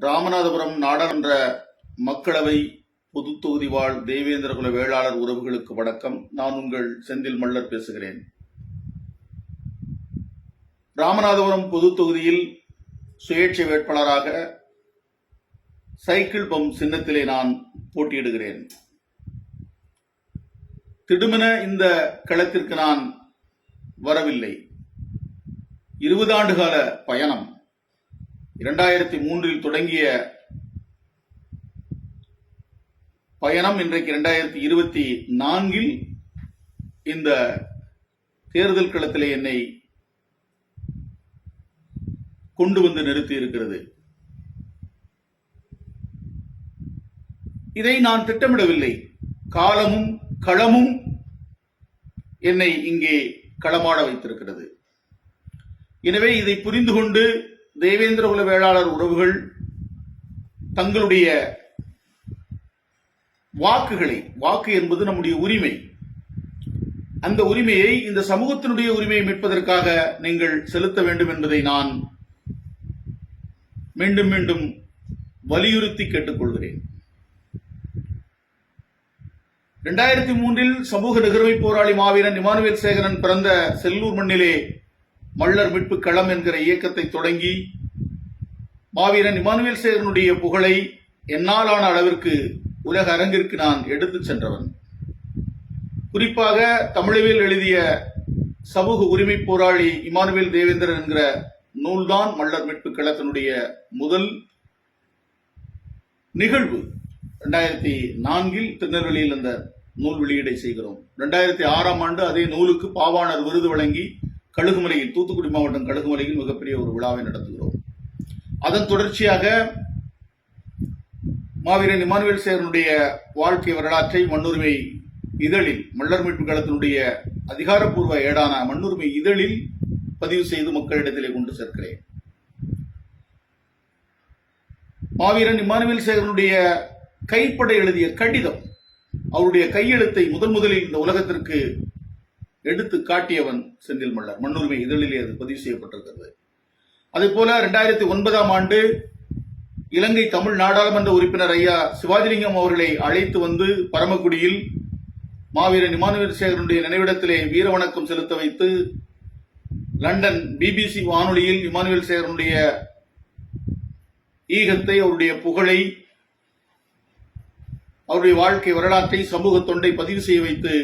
ராமநாதபுரம் நாடாளுமன்ற மக்களவை பொது தொகுதி வாழ் தேவேந்திரகுல வேளாளர் உறவுகளுக்கு வணக்கம். நான் உங்கள் செந்தில் மல்லர் பேசுகிறேன். ராமநாதபுரம் பொது தொகுதியில் சுயேட்சை வேட்பாளராக சைக்கிள் பம் சின்னத்திலே நான் போட்டியிடுகிறேன். திடுமென இந்த களத்திற்கு நான் வரவில்லை. இருபது ஆண்டுகால பயணம். இரண்டாயிரத்தி மூன்றில் தொடங்கிய பயணம் இன்றைக்கு இரண்டாயிரத்தி இருபத்தி நான்கில் இந்த தேர்தல் களத்திலே என்னை கொண்டு வந்து நிறுத்தி இருக்கிறது. இதை நான் திட்டமிடவில்லை. காலமும் களமும் என்னை இங்கே களமாட வைத்திருக்கிறது. எனவே இதை புரிந்து கொண்டு தேவேந்திர குல வேளாளர் உறவுகள் தங்களுடைய வாக்குகளை வாக்கு என்பது நம்முடைய உரிமை. அந்த உரிமையை இந்த சமூகத்தினுடைய உரிமையை மீட்பதற்காக நீங்கள் செலுத்த வேண்டும் என்பதை நான் மீண்டும் மீண்டும் வலியுறுத்தி கேட்டுக்கொள்கிறேன். இரண்டாயிரத்தி மூன்றில் சமூக நிகழ்வை போராளி மாவீரன் இமானுவேல் சேகரன் பிறந்த செல்லூர் மண்ணிலே மள்ளர் மீட்பு களம் என்கிற இயக்கத்தை தொடங்கி மாவீரன் இமானுவேல் சேகரனுடைய புகழை என்னாலான அளவிற்கு உலக அரங்கிற்கு நான் எடுத்துச் சென்றவன். குறிப்பாக தமிழவில் எழுதிய சமூக உரிமை போராளி இமானுவேல் தேவேந்திரன் என்கிற நூல்தான் மள்ளர் மீட்பு களத்தினுடைய முதல் நிகழ்வு. ரெண்டாயிரத்தி நான்கில் திருநெல்வேலியில் அந்த நூல் வெளியீடை செய்கிறோம். ரெண்டாயிரத்தி ஆறாம் ஆண்டு அதே நூலுக்கு பாவாணர் விருது வழங்கி கழுகுமலையில் தூத்துக்குடி மாவட்டம் கழுகுமலையில் மிகப்பெரிய ஒரு விழாவை நடத்துகிறோம். அதன் தொடர்ச்சியாக மாவீரன் இமானுவேல் சேரனுடைய வாழ்க்கை வரலாற்றை மண்ணுரிமை இதழில் மல்லர் மீட்பு களத்தினுடைய அதிகாரப்பூர்வ ஏடான மண்ணுரிமை இதழில் பதிவு செய்து மக்களிடத்திலே கொண்டு சேர்க்கிறேன். மாவீரன் இமானுவேல் சேகரனுடைய கைப்பட எழுதிய கடிதம் அவருடைய கையெழுத்தை முதன் முதலில் இந்த உலகத்திற்கு எடுத்து காட்டியவன் செந்தில் மல்லர். மண்ணுரிமை இதழிலே அது பதிவு செய்யப்பட்டிருக்கிறது. அதே போல இரண்டாயிரத்தி ஒன்பதாம் ஆண்டு இலங்கை தமிழ் நாடாளுமன்ற உறுப்பினர் ஐயா சிவாஜிலிங்கம் அவர்களை அழைத்து வந்து பரமக்குடியில் மாவீரன் இமானுவேல் சேகரனுடைய நினைவிடத்திலே வீர வணக்கம் செலுத்த வைத்து லண்டன் பிபிசி வானொலியில் இமானுவேல் சேகரனுடைய ஈகத்தை அவருடைய புகழை அவருடைய வாழ்க்கை வரலாற்றை சமூக தொண்டை பதிவு செய்ய வைத்து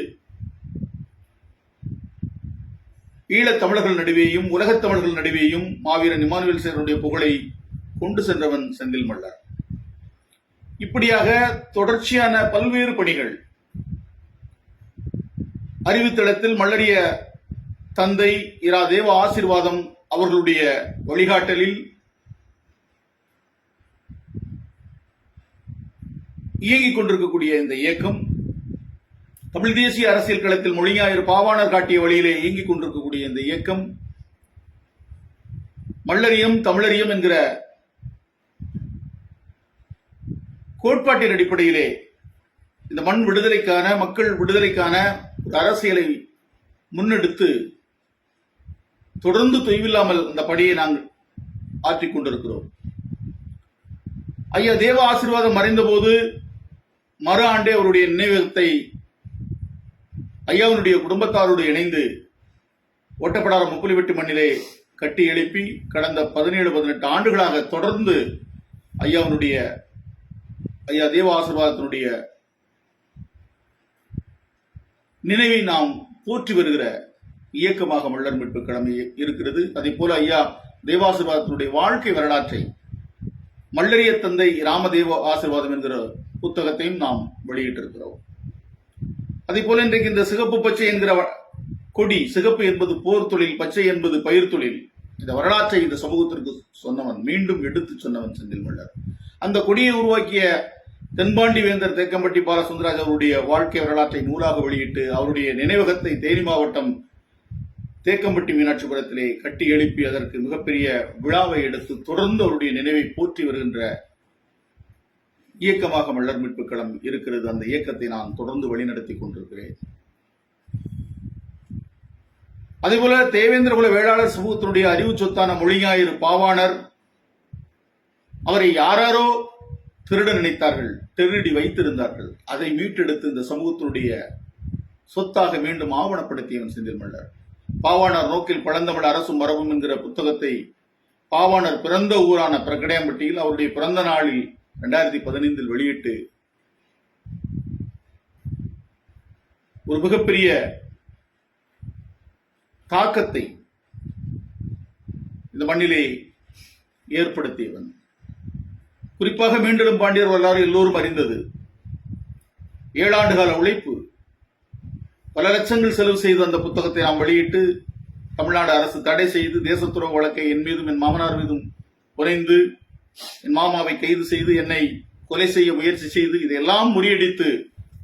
ஈழத் தமிழர்கள் நடுவேயும் உலகத் தமிழர்கள் நடுவேயும் மாவீரன் இமானுவேல் சேகரனுடைய புகழை கொண்டு சென்றவன் செந்தில் மல்லர். இப்படியாக தொடர்ச்சியான பல்வேறு பணிகள் அறிவுத்தளத்தில் மல்லடிய தந்தை இரா தேவ ஆசீர்வாதம் அவர்களுடைய வழிகாட்டலில் இயங்கிக் கொண்டிருக்கக்கூடிய இந்த இயக்கம் தமிழ் தேசிய அரசியல் களத்தில் மொழிஞாயிறு பாவாணர் காட்டிய வழியிலே இயங்கிக் கொண்டிருக்கக்கூடிய இந்த இயக்கம் மல்லரியம் தமிழரியம் என்கிற கோட்பாட்டின் அடிப்படையிலே இந்த மண் விடுதலைக்கான மக்கள் விடுதலைக்கான ஒரு அரசியலை முன்னெடுத்து தொடர்ந்து தொய்வில்லாமல் அந்த பணியை நாங்கள் ஆற்றிக் கொண்டிருக்கிறோம். ஐயா தேவ ஆசீர்வாதம் மறைந்தபோது மறு ஆண்டே அவருடைய நினைவகத்தை ஐயாவினுடைய குடும்பத்தாரோடு இணைந்து ஓட்டப்படாத முப்புலிவெட்டு மண்ணிலே கட்டி எழுப்பி கடந்த பதினேழு பதினெட்டு ஆண்டுகளாக தொடர்ந்து ஐயாவினுடைய ஐயா தேவ ஆசீர்வாதத்தினுடைய நினைவை நாம் போற்றி வருகிற இயக்கமாக மல்லர் மீட்பு கிழமை இருக்கிறது. அதே போல ஐயா தேவாசிர்வாதத்தினுடைய வாழ்க்கை வரலாற்றை மல்லரிய தந்தை ராமதேவ ஆசீர்வாதம் என்கிற புத்தகத்தையும் நாம் வெளியிட்டிருக்கிறோம். அதே போல இன்றைக்கு இந்த சிகப்பு பச்சை என்கிற கொடி சிகப்பு என்பது போர் தொழில் பச்சை என்பது பயிர் தொழில். இந்த வரலாற்றை இந்த சமூகத்திற்கு சொன்னவன் மீண்டும் எடுத்து சொன்னவன் செந்தில் மல்லர். அந்த கொடியை உருவாக்கிய தென்பாண்டி வேந்தர் தேக்கம்பட்டி பாலசுந்தராஜ் அவருடைய வாழ்க்கை வரலாற்றை நூலாக வெளியிட்டு அவருடைய நினைவகத்தை தேனி மாவட்டம் தேக்கம்பட்டி மீனாட்சிபுரத்திலே கட்டி எழுப்பி அதற்கு மிகப்பெரிய விழாவை எடுத்து தொடர்ந்து அவருடைய நினைவை போற்றி வருகின்ற இயக்கமாக மல்லர் மீட்பு களம் இருக்கிறது. அந்த இயக்கத்தை நான் தொடர்ந்து வழிநடத்தி கொண்டிருக்கிறேன். அதேபோல தேவேந்திர குல வேளாளர் சமூகத்தினுடைய அறிவு சொத்தான மொழிஞாயிறு பாவாணர் அவரை யாராரோ திருட நினைத்தார்கள் திருடி வைத்திருந்தார்கள். அதை மீட்டெடுத்து இந்த சமூகத்தினுடைய சொத்தாக மீண்டும் ஆவணப்படுத்தியவன் செந்தில் மல்லர். பாவாணர் நோக்கில் பழந்தமிழ் அரசும் மரபும் என்கிற புத்தகத்தை பாவாணர் பிறந்த ஊரான பிரகடையம்பட்டியில் அவருடைய பிறந்த நாளில் ரெண்டாயிரத்தி பதினைந்தில் வெளியிட்டு ஒரு மிகப்பெரிய தாக்கத்தை இந்த மண்ணிலே ஏற்படுத்தியவன். குறிப்பாக மீண்டும் பாண்டியர் வரலாறு எல்லோரும் அறிந்தது. ஏழாண்டு கால உழைப்பு பல லட்சங்கள் செலவு செய்து அந்த புத்தகத்தை நாம் வெளியிட்டு தமிழ்நாடு அரசு தடை செய்து தேசத்துறவு வழக்கை என் மீதும் என் மாமனார் மீதும் குறைந்து என் மாமாவை கைது செய்து என்னை கொலை செய்ய முயற்சி செய்து இதையெல்லாம் முறியடித்து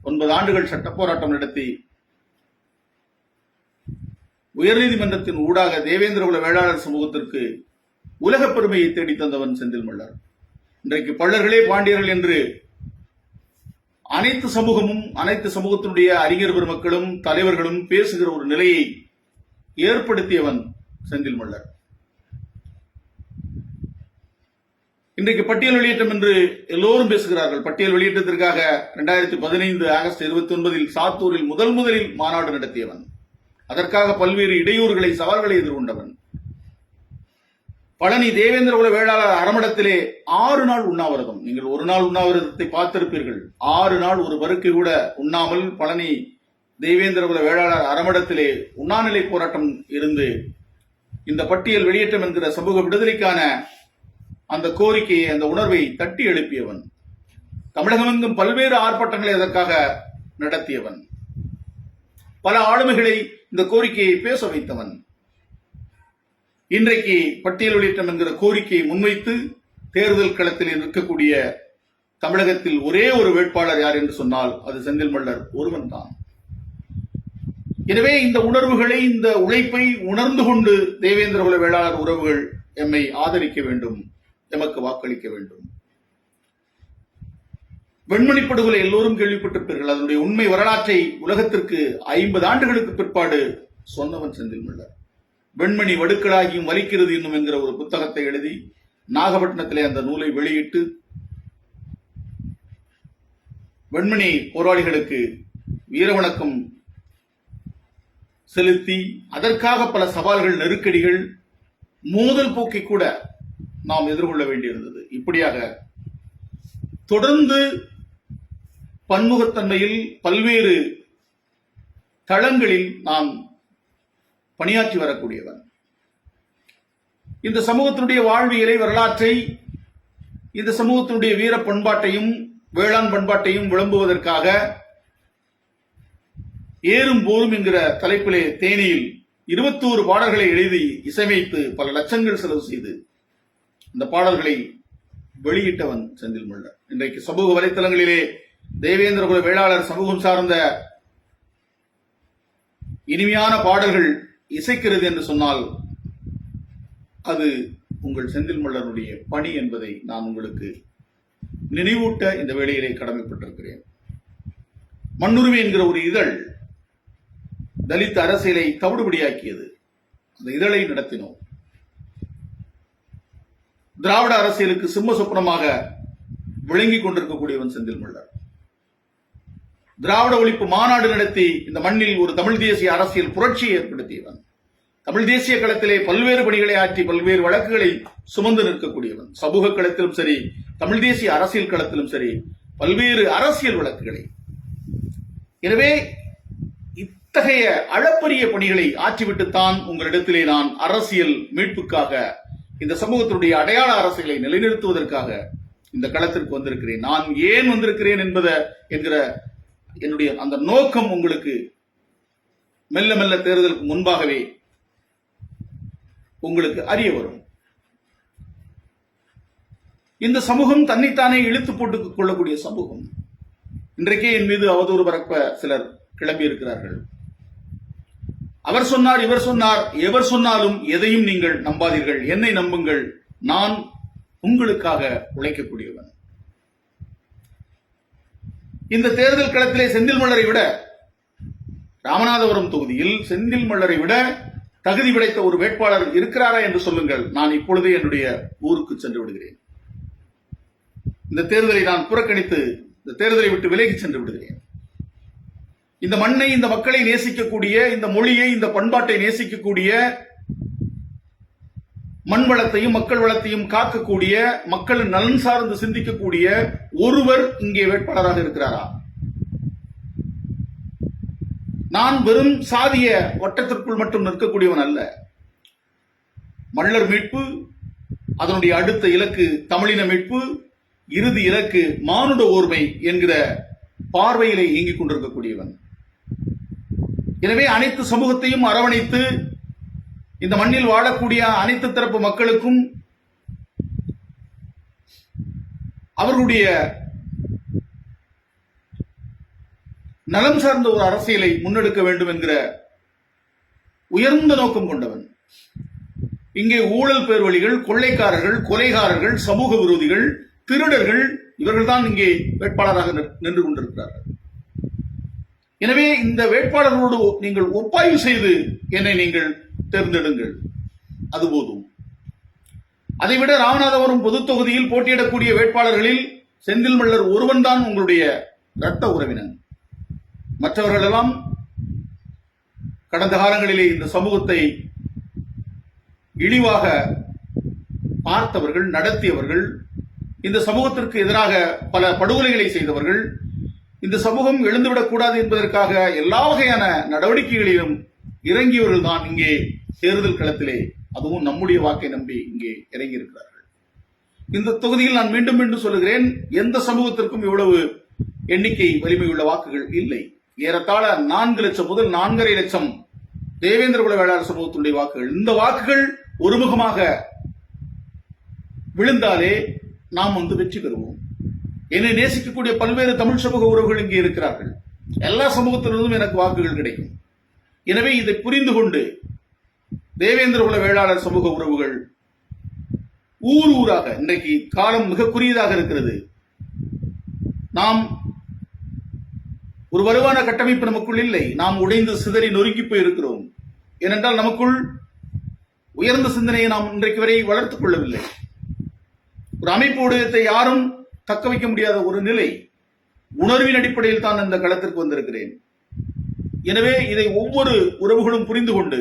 ஒன்பது ஆண்டுகள் சட்ட போராட்டம் நடத்தி உயர்நீதிமன்றத்தின் ஊடாக தேவேந்திரகுல வேளாளர் சமூகத்திற்கு உலக பெருமையை தேடி தந்தவன் செந்தில் மல்லர். இன்றைக்கு பள்ளர்களே பாண்டியர்கள் என்று அனைத்து சமூகமும் அனைத்து சமூகத்தினுடைய அறிஞர் பெருமக்களும் தலைவர்களும் பேசுகிற ஒரு நிலையை ஏற்படுத்தியவன் செந்தில் மல்லர். இன்றைக்கு பட்டியல் வெளியேற்றம் என்று எல்லோரும் பேசுகிறார்கள். பட்டியல் வெளியேற்றத்திற்காக இரண்டாயிரத்தி பதினைந்து ஆகஸ்ட் இருபத்தி ஒன்பதில் சாத்தூரில் முதல் முதலில் மாநாடு நடத்தியவன். அதற்காக பல்வேறு இடையூறுகளை சவால்களை எதிர்கொண்டவன். பழனி தேவேந்திரகுல வேளாளர் அறமடத்திலே ஆறு நாள் உண்ணாவிரதம். நீங்கள் ஒரு நாள் உண்ணாவிரதத்தை பார்த்திருப்பீர்கள். ஆறு நாள் ஒரு பருக்கு கூட உண்ணாமல் பழனி தேவேந்திரகுல வேளாளர் அறமடத்திலே உண்ணாநிலை போராட்டம் இருந்து இந்த பட்டியல் வெளியேற்றம் என்கிற சமூக விடுதலைக்கான அந்த கோரிக்கையை அந்த உணர்வை தட்டி எழுப்பியவன். தமிழகமெங்கும் பல்வேறு ஆர்ப்பாட்டங்களை அதற்காக நடத்தியவன். பல ஆளுமைகளை இந்த கோரிக்கையை பேச வைத்தவன். இன்றைக்கு பட்டியல் வெளியிட்டம் என்கிற கோரிக்கையை முன்வைத்து தேர்தல் களத்தில் நிற்கக்கூடிய தமிழகத்தில் ஒரே ஒரு வேட்பாளர் யார் என்று சொன்னால் அது செந்தில் மல்லர் ஒருவன் தான். எனவே இந்த உணர்வுகளை இந்த உழைப்பை உணர்ந்து கொண்டு தேவேந்திர குல வேளாளர் உறவுகள் எம்மை ஆதரிக்க வேண்டும். எமக்கு வாக்களிக்க வேண்டும். வெண்மணி படுகொலை எல்லோரும் கேள்விப்பட்டிருப்பீர்கள். அதனுடைய உண்மை வரலாற்றை உலகத்திற்கு ஐம்பது ஆண்டுகளுக்கு பிற்பாடு சொன்னவன் செந்தில் மல்லர் வெண்மணி வடுக்களாகியும் வலிக்கிறது இன்னும் என்கிற ஒரு புத்தகத்தை எழுதி நாகப்பட்டினத்திலே அந்த நூலை வெளியிட்டு வெண்மணி போராளிகளுக்கு வீரவணக்கம் செலுத்தி அதற்காக பல சவால்கள் நெருக்கடிகள் மோதல் போக்கை கூட நாம் எதிர்கொள்ள வேண்டியிருந்தது. இப்படியாக தொடர்ந்து பன்முகத்தன்மையில் பல்வேறு தளங்களில் நாம் பணியாற்றி வரக்கூடியவன். இந்த சமூகத்தினுடைய வாழ்வியலை வரலாற்றை இந்த சமூகத்தினுடைய வீர பண்பாட்டையும் வேளாண் பண்பாட்டையும் விளம்புவதற்காக ஏறும் போரும் என்கிற தலைப்பிலே தேனியில் இருபத்தோரு பாடல்களை எழுதி இசையமைத்து பல லட்சங்கள் செலவு செய்து இந்த பாடல்களை வெளியிட்டவன் செந்தில் மல்லர் இன்றைக்கு சமூக வலைத்தளங்களிலே தேவேந்திரகுல வேளாளர் சமூகம் சார்ந்த இனிமையான பாடல்கள் இசைக்கிறது என்று சொன்னால் அது உங்கள் செந்தில் மல்லருடைய பணி என்பதை நான் உங்களுக்கு நினைவூட்ட இந்த வேளையிலே கடமைப்பட்டிருக்கிறேன். மண்ணுரிமை என்கிற ஒரு இதழ் தலித் அரசியலை தவிடுபடியாக்கியது. அந்த இதழை நடத்தினோம். திராவிட அரசியலுக்கு சிம்ம சொப்பனமாக விளங்கி கொண்டிருக்கக்கூடியவன் செந்தில் மல்லர் திராவிட ஒழிப்பு மாநாடு நடத்தி இந்த மண்ணில் ஒரு தமிழ் தேசிய அரசியல் புரட்சியை ஏற்படுத்தியவன். தமிழ் தேசிய களத்திலே பல்வேறு பணிகளை ஆற்றி பல்வேறு வழக்குகளை சுமந்து நிற்கக்கூடியவன். சமூக களத்திலும் சரி தமிழ் தேசிய அரசியல் களத்திலும் சரி பல்வேறு அரசியல் வழக்குகளை. எனவே இத்தகைய அளப்பரிய பணிகளை ஆற்றிவிட்டுத்தான் உங்களிடத்திலே நான் அரசியல் மீட்புக்காக இந்த சமூகத்தினுடைய அடையாள அரசியலை நிலைநிறுத்துவதற்காக இந்த களத்திற்கு வந்திருக்கிறேன். நான் ஏன் வந்திருக்கிறேன் என்பத என்கிற என்னுடைய அந்த நோக்கம் உங்களுக்கு மெல்ல மெல்ல தேர்தலுக்கு முன்பாகவே உங்களுக்கு அறிய வரும். இந்த சமூகம் தன்னைத்தானே இழுத்து போட்டுக் கொள்ளக்கூடிய சமூகம். இன்றைக்கே என் மீது அவதூறு பரப்ப சிலர் கிளம்பி இருக்கிறார்கள் அவர் சொன்னார் இவர் சொன்னார் எவர் சொன்னாலும் எதையும் நீங்கள் நம்பாதீர்கள். என்னை நம்புங்கள். நான் உங்களுக்காக உழைக்கக்கூடியவன். இந்த தேர்தல் களத்திலே செந்தில் மலரை விட ராமநாதபுரம் தொகுதியில் செந்தில் மலரை விட தகுதி படைத்த ஒரு வேட்பாளர் இருக்கிறாரா என்று சொல்லுங்கள். நான் இப்பொழுதே என்னுடைய ஊருக்கு சென்று விடுகிறேன். இந்த தேர்தலை நான் புறக்கணித்து இந்த தேர்தலை விட்டு விலகி சென்று விடுகிறேன். இந்த மண்ணை இந்த மக்களை நேசிக்கக்கூடிய இந்த மொழியை இந்த பண்பாட்டை நேசிக்கக்கூடிய மண் வளத்தையும் மக்கள் வளத்தையும் காக்கக்கூடிய மக்களின் நலன் சார்ந்து சிந்திக்கக்கூடிய ஒருவர் இங்கே வேட்பாளராக இருக்கிறாரா? நான் வெறும் சாதிய வட்டத்திற்குள் மட்டும் நிற்கக்கூடியவன் அல்ல. மள்ளர் மீட்பு அதனுடைய அடுத்த இலக்கு தமிழின மீட்பு இறுதி இலக்கு மானுட ஓர்மை என்கிற பார்வையிலே இயங்கிக் கொண்டிருக்கக்கூடியவன். எனவே அனைத்து சமூகத்தையும் அரவணைத்து இந்த மண்ணில் வாழக்கூடிய அனைத்து தரப்பு மக்களுக்கும் அவர்களுடைய நலம் சார்ந்த ஒரு அரசியலை முன்னெடுக்க வேண்டும் என்கிற உயர்ந்த நோக்கம் கொண்டவன். இங்கே ஊழல் பேர்வழிகள் கொள்ளைக்காரர்கள் கொலைகாரர்கள் சமூக விரோதிகள் திருடர்கள் இவர்கள்தான் இங்கே வேட்பாளராக நின்று கொண்டிருக்கிறார்கள். எனவே இந்த வேட்பாளர்களோடு நீங்கள் ஒப்பாய்வு செய்து என்னை நீங்கள் தேர்ந்தெடுங்கள். அது போதும். அதைவிட ராமநாதபுரம் பொது தொகுதியில் போட்டியிடக்கூடிய வேட்பாளர்களில் செந்தில் மல்லர் ஒருவன் தான் உங்களுடைய இரத்த உறவினன் மற்றவர்களெல்லாம் கடந்த காலங்களிலே இந்த சமூகத்தை இழிவாக பார்த்தவர்கள் நடத்தியவர்கள் இந்த சமூகத்திற்கு எதிராக பல படுகொலைகளை செய்தவர்கள் இந்த சமூகம் எழுந்துவிடக்கூடாது என்பதற்காக எல்லா வகையான நடவடிக்கைகளிலும் இறங்கியவர்கள் தான் இங்கே தேர்தல் களத்திலே. அதுவும் நம்முடைய வாக்கை நம்பி இங்கே இறங்கி இருக்கிறார்கள் இந்த தொகுதியில் நான் மீண்டும் மீண்டும் சொல்லுகிறேன் எந்த சமூகத்திற்கும் இவ்வளவு எண்ணிக்கை வலிமையுள்ள வாக்குகள் இல்லை. ஏறத்தாழ நான்கு லட்சம் முதல் நான்கரை லட்சம் தேவேந்திர குல வேளாளர் சமூகத்தினுடைய வாக்குகள். இந்த வாக்குகள் ஒருமுகமாக விழுந்தாலே நாம் வந்து வெற்றி பெறுவோம். என்னை நேசிக்கக்கூடிய பல்வேறு தமிழ் சமூக உறவுகள் இங்கே இருக்கிறார்கள். எல்லா சமூகத்திலிருந்தும் எனக்கு வாக்குகள் கிடைக்கும். எனவே இதை புரிந்து கொண்டு தேவேந்திர குல வேளாளர் சமூக உறவுகள் ஊர் ஊராக இன்றைக்கு காலம் மிக குறுகியதாக இருக்கிறது. நாம் ஒரு வலுவான கட்டமைப்பு நமக்குள் இல்லை. நாம் உடைந்து சிதறி நொறுங்கி போய் இருக்கிறோம் ஏனென்றால் நமக்குள் உயர்ந்த சிந்தனையை நாம் இன்றைக்கு வரை வளர்த்துக் கொள்ளவில்லை. ஒரு அமைப்பு உடையத்தை யாரும் தக்க வைக்க முடியாத ஒரு நிலை உணர்வின் அடிப்படையில் தான் இந்த களத்திற்கு வந்திருக்கிறேன். எனவே இதை ஒவ்வொரு உறவுகளும் புரிந்து கொண்டு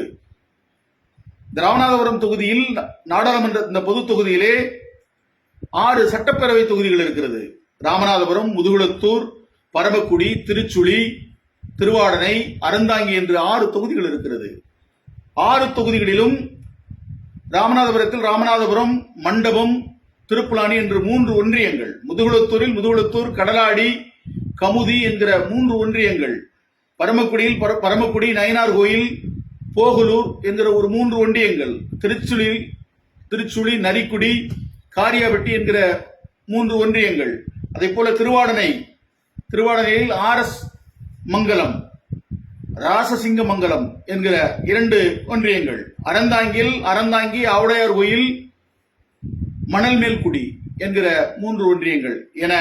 ராமநாதபுரம் தொகுதியில் நாடாளுமன்ற இந்த பொது தொகுதியிலே ஆறு சட்டப்பேரவை தொகுதிகள் இருக்கிறது. ராமநாதபுரம் முதுகுளத்தூர் பரமக்குடி திருச்சுழி திருவாடனை அறந்தாங்கி என்று ஆறு தொகுதிகள் இருக்கிறது. ஆறு தொகுதிகளிலும் ராமநாதபுரத்தில் ராமநாதபுரம் மண்டபம் திருப்புலானி என்று மூன்று ஒன்றியங்கள் முதுகுளத்தூரில் முதுகுளத்தூர் கடலாடி கமுதி என்கிற மூன்று ஒன்றியங்கள் பரமக்குடியில் பர- பரமக்குடி நயனார் கோயில் போகலூர் என்கிற ஒரு மூன்று ஒன்றியங்கள் திருச்சுழி திருச்சுழி நரிக்குடி காரியாபட்டி என்கிற மூன்று ஒன்றியங்கள். அதே போல திருவாடனை திருவாடனையில் ஆர் எஸ் மங்கலம் ராசசிங்க மங்கலம் என்கிற இரண்டு ஒன்றியங்கள். அறந்தாங்கியில் அறந்தாங்கி ஆவுடையார் கோயில் மணல் மேல்குடி என்கிற மூன்று ஒன்றியங்கள் என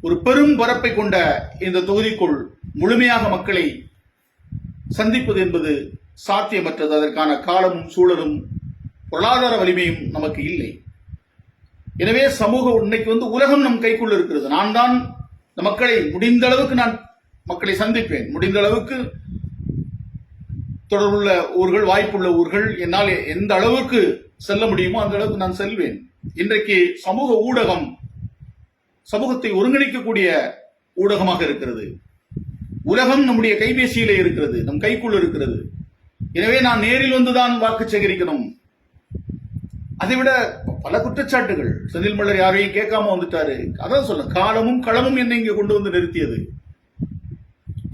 ஒரு பெரும் பரப்பை கொண்ட இந்த தொகுதிக்குள் முழுமையாக மக்களை சந்திப்பது என்பது சாத்தியமற்றது. அதற்கான காலமும் சூழலும் பொருளாதார வலிமையும் நமக்கு இல்லை. எனவே சமூக இன்னைக்கு வந்து உலகம் நம் கைக்குள் இருக்கிறது. நான் தான் இந்த மக்களை முடிந்த அளவுக்கு நான் மக்களை சந்திப்பேன். முடிந்த அளவுக்கு தொடர்புள்ள ஊர்கள் வாய்ப்புள்ள ஊர்கள் என்னால் எந்த அளவுக்கு செல்ல முடியுமோ அந்த அளவுக்கு நான் செல்வேன். இன்றைக்கு சமூக ஊடகம் சமூகத்தை ஒருங்கிணைக்கக்கூடிய ஊடகமாக இருக்கிறது. உலகம் நம்முடைய கைபேசியிலே இருக்கிறது நம் கைக்குள் இருக்கிறது. எனவே நான் நேரில் வந்துதான் வாக்கு சேகரிக்கணும். அதைவிட பல குற்றச்சாட்டுகள். செந்தில் மலர் யாரையும் கேட்காம வந்துட்டாரு. அதான் சொல்ல காலமும் களமும் என்னை இங்கே கொண்டு வந்து நிறுத்தியது.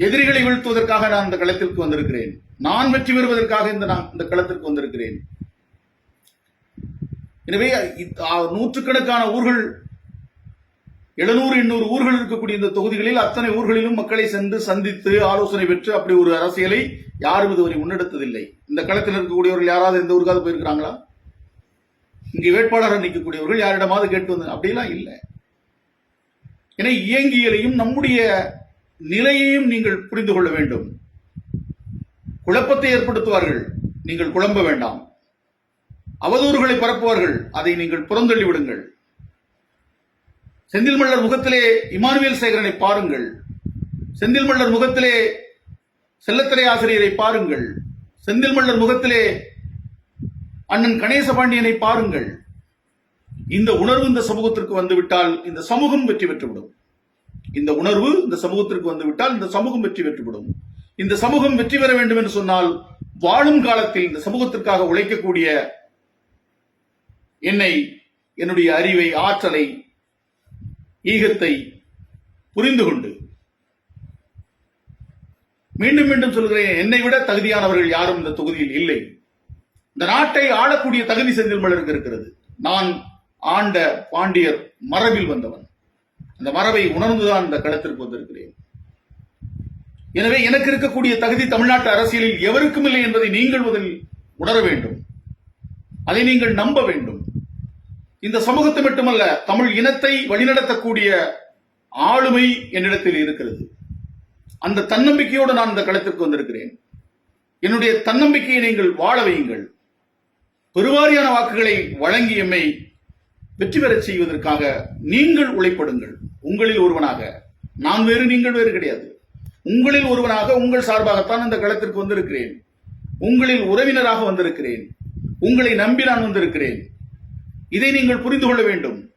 எதிரிகளை வீழ்த்துவதற்காக நான் இந்த களத்திற்கு வந்திருக்கிறேன். நான் வெற்றி பெறுவதற்காக இந்த நான் இந்த களத்திற்கு வந்திருக்கிறேன். எனவே நூற்றுக்கணக்கான ஊர்கள் எழுநூறு எண்ணூறு ஊர்கள் இருக்கக்கூடிய இந்த தொகுதிகளில் அத்தனை ஊர்களிலும் மக்களை சென்று சந்தித்து ஆலோசனை பெற்று அப்படி ஒரு அரசியலை யாரும் இதுவரை முன்னெடுத்ததில்லை. இந்த களத்தில் இருக்கக்கூடியவர்கள் யாராவது எந்த ஊருக்காவது போயிருக்கிறாங்களா? இங்கே வேட்பாளராக நிற்கக்கூடியவர்கள் யாரிடமாவது கேட்டு வந்து அப்படிலாம் இல்லை. என இயங்கியலையும் நம்முடைய நிலையையும் நீங்கள் புரிந்து கொள்ள வேண்டும். குழப்பத்தை ஏற்படுத்துவார்கள் நீங்கள் குழம்ப வேண்டாம். அவதூறுகளை பரப்புவார்கள் அதை நீங்கள் புறந்தள்ளி விடுங்கள் செந்தில் மல்லர் முகத்திலே இமானுவேல் சேகரனை பாருங்கள். செந்தில் மல்லர் முகத்திலே செல்லத்திரை ஆசிரியரை பாருங்கள். செந்தில் மல்லர் முகத்திலே அண்ணன் கணேச பாண்டியனை பாருங்கள். இந்த உணர்வு இந்த சமூகத்திற்கு வந்துவிட்டால் இந்த சமூகம் வெற்றி பெற்றுவிடும். இந்த உணர்வு இந்த சமூகத்திற்கு வந்துவிட்டால் இந்த சமூகம் வெற்றி பெற்றுவிடும். இந்த சமூகம் வெற்றி பெற வேண்டும் என்று சொன்னால் வாழும் காலத்தில் இந்த சமூகத்திற்காக உழைக்கக்கூடிய என்னை என்னுடைய அறிவை ஆற்றலை ஈகத்தை புரிந்து கொண்டு மீண்டும் மீண்டும் சொல்கிறேன் என்னை விட தகுதியானவர்கள் யாரும் இந்த தொகுதியில் இல்லை. இந்த நாட்டை ஆளக்கூடிய தகுதி செந்தில் மலருக்கு இருக்கிறது. நான் ஆண்ட பாண்டியர் மரபில் வந்தவன். அந்த மரபை உணர்ந்துதான் இந்த களத்திற்கு வந்திருக்கிறேன். எனவே எனக்கு இருக்கக்கூடிய தகுதி தமிழ்நாட்டு அரசியலில் எவருக்கும் இல்லை என்பதை நீங்கள் முதலில் உணர வேண்டும். அதை நீங்கள் நம்ப வேண்டும். இந்த சமூகத்தை மட்டுமல்ல தமிழ் இனத்தை வழிநடத்தக்கூடிய ஆளுமை என்னிடத்தில் இருக்கிறது. அந்த தன்னம்பிக்கையோடு நான் இந்த களத்திற்கு வந்திருக்கிறேன். என்னுடைய தன்னம்பிக்கையை நீங்கள் வாழ வையுங்கள். பெருவாரியான வாக்குகளை வழங்கி எம்மை வெற்றி பெறச் செய்வதற்காக நீங்கள் உழைப்படுங்கள். உங்களில் ஒருவனாக. நான் வேறு நீங்கள் வேறு கிடையாது. உங்களில் ஒருவனாக உங்கள் சார்பாகத்தான் இந்த களத்திற்கு வந்திருக்கிறேன். உங்களில் உறவினராக வந்திருக்கிறேன். உங்களை நம்பி நான் வந்திருக்கிறேன். இதை நீங்கள் புரிந்து கொள்ள வேண்டும்.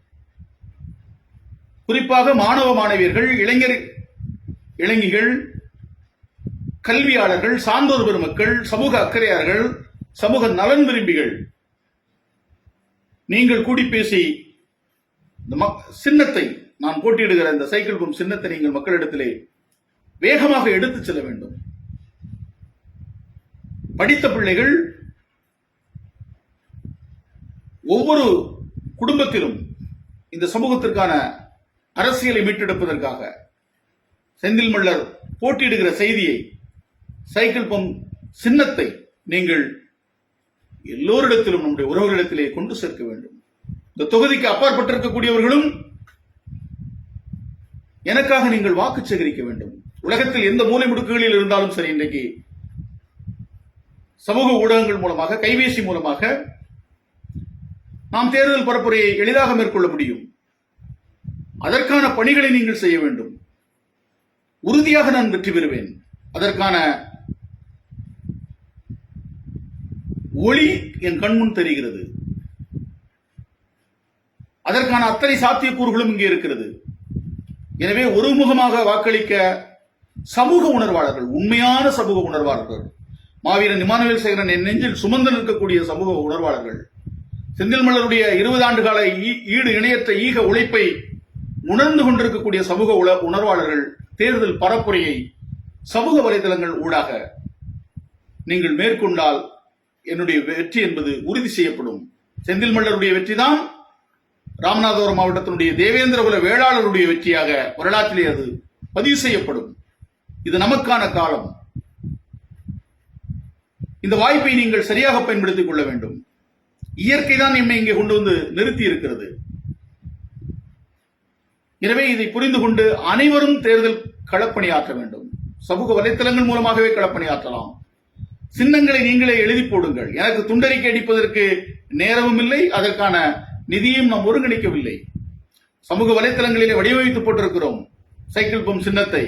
குறிப்பாக மாணவ மாணவியர்கள் இளைஞர் இளைஞிகள் கல்வியாளர்கள் சான்றோர் பெருமக்கள் சமூக அக்கறையாளர்கள் சமூக நலன் விரும்பிகள். நீங்கள் கூடி பேசி இந்த மக்- சின்னத்தை நான் போட்டியிடுகிற இந்த சைக்கிள் பம்ப் சின்னத்தை நீங்கள் மக்களிடத்திலே வேகமாக எடுத்துச் செல்ல வேண்டும். படித்த பிள்ளைகள் ஒவ்வொரு குடும்பத்திலும் இந்த சமூகத்திற்கான அரசியலை மீட்டெடுப்பதற்காக செந்தில் மல்லர் போட்டியிடுகிற செய்தியை சைக்கிள் பம்ப் சின்னத்தை நீங்கள் எல்லோரிடத்திலும் நம்முடைய உறவுகளிடத்திலே கொண்டு சேர்க்க வேண்டும். இந்த தொகுதிக்கு அப்பாற்பட்டிருக்கக்கூடியவர்களும் எனக்காக நீங்கள் வாக்கு சேகரிக்க வேண்டும். உலகத்தில் எந்த மூலை முடுக்குகளில் இருந்தாலும் சரி இன்றைக்கு சமூக ஊடகங்கள் மூலமாக கைபேசி மூலமாக நாம் தேர்தல் பரப்புரையை எளிதாக மேற்கொள்ள முடியும். அதற்கான பணிகளை நீங்கள் செய்ய வேண்டும். உறுதியாக நான் வெற்றி பெறுவேன். அதற்கான ஒளி என் கண்முன் தெரிகிறது. அதற்கான அத்தனை சாத்தியக்கூறுகளும் இங்கே இருக்கிறது. எனவே ஒருமுகமாக வாக்களிக்க சமூக உணர்வாளர்கள் உண்மையான சமூக உணர்வாளர்கள் மாவீரன் இமானுவேல் சேகரன் என் நெஞ்சில் சுமந்து நிற்கக்கூடிய சமூக உணர்வாளர்கள் செந்தில் மலருடைய இருபது ஆண்டு கால ஈ- ஈடு இணையற்ற ஈக உழைப்பை உணர்ந்து கொண்டிருக்கக்கூடிய சமூக உல- உணர்வாளர்கள் தேர்தல் பரப்புரையை சமூக வலைதளங்கள் ஊடாக நீங்கள் மேற்கொண்டால் என்னுடைய வெற்றி என்பது உறுதி செய்யப்படும். செந்தில் மல்லருடைய வெற்றிதான் ராமநாதபுரம் மாவட்டத்தினுடைய தேவேந்திரகுல வேளாளருடைய வெற்றியாக வரலாற்றிலே அது பதிவு செய்யப்படும். இது நமக்கான காலம். இந்த வாய்ப்பை நீங்கள் சரியாக பயன்படுத்திக் கொள்ள வேண்டும். இயற்கை தான் நம்மை இங்கே கொண்டு வந்து நிறுத்தி இருக்கிறது. எனவே இதை புரிந்து கொண்டு அனைவரும் தேர்தல் களப்பணியாற்ற வேண்டும். சமூக வலைத்தளங்கள் மூலமாகவே களப்பணியாற்றலாம். சின்னங்களை நீங்களே எழுதி போடுங்கள். எனக்கு துண்டறிக்கை அடிப்பதற்கு நேரமும் இல்லை. அதற்கான நிதியும் நாம் ஒருங்கிணைக்கவில்லை. சமூக வலைத்தளங்களிலே வடிவமைத்து போட்டிருக்கிறோம் சைக்கிள் பம்ப் சின்னத்தை.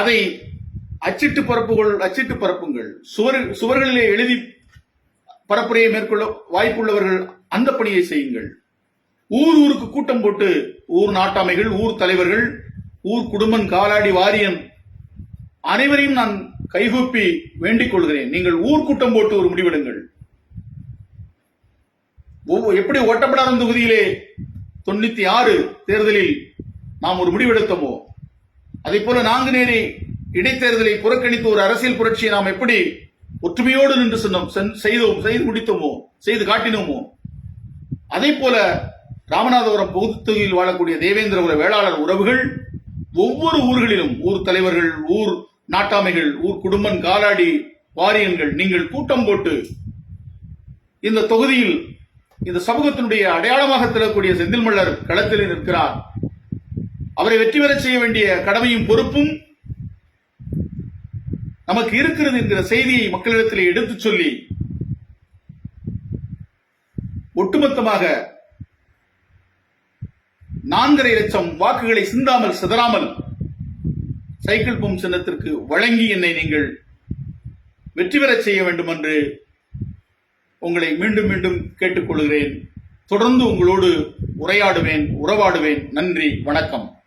அதை அச்சிட்டு பரப்புகள் அச்சிட்டு பரப்புங்கள். சுவர் சுவர்களிலே எழுதி பரப்புரையை மேற்கொள்ள வாய்ப்புள்ளவர்கள் அந்த பணியை செய்யுங்கள். ஊர் ஊருக்கு கூட்டம் போட்டு ஊர் நாட்டாமைகள் ஊர் தலைவர்கள் ஊர் குடும்பம் காலாடி வாரியம் அனைவரையும் நான் கைகூப்பி வேண்டிக் கொள்கிறேன். நீங்கள் ஊர் கூட்டம் போட்டு ஒரு முடிவெடுங்கள். எப்படி ஓட்டப்படாத தொகுதியிலே தொண்ணூத்தி ஆறு தேர்தலில் நாம் ஒரு முடிவெடுத்தோமோ? அதே போல நாங்குநேரி இடைத்தேர்தலை புறக்கணித்து ஒரு அரசியல் புரட்சியை நாம் எப்படி ஒற்றுமையோடு நின்று சொன்னோம் சென்- செய்தோம் செய்து முடித்தோமோ? செய்து காட்டினோமோ? அதே போல ராமநாதபுரம் தொகுதியில் வாழக்கூடிய தேவேந்திரபுர வேளாளர் உறவுகள் ஒவ்வொரு ஊர்களிலும் ஊர் தலைவர்கள் ஊர் நாட்டாமைகள் ஊர் குடும்பம் காலாடி வாரியன்கள் நீங்கள் கூட்டம் போட்டு இந்த தொகுதியில் இந்த சமூகத்தினுடைய அடையாளமாக திரக்கூடிய செந்தில் மல்லர் களத்தில் நிற்கிறார். அவரை வெற்றி பெற செய்ய வேண்டிய கடமையும் பொறுப்பும் நமக்கு இருக்கிறது என்கிற செய்தியை மக்களிடத்திலே எடுத்துச் சொல்லி ஒட்டுமொத்தமாக நான்கரை லட்சம் வாக்குகளை சிந்தாமல் சிதறாமல் சைக்கிள் பம்ப் சின்னத்திற்கு வழங்கி என்னை நீங்கள் வெற்றி பெறச் செய்ய வேண்டும் என்று உங்களை மீண்டும் மீண்டும் கேட்டுக்கொள்கிறேன். தொடர்ந்து உங்களோடு உரையாடுவேன் உறவாடுவேன். நன்றி வணக்கம்.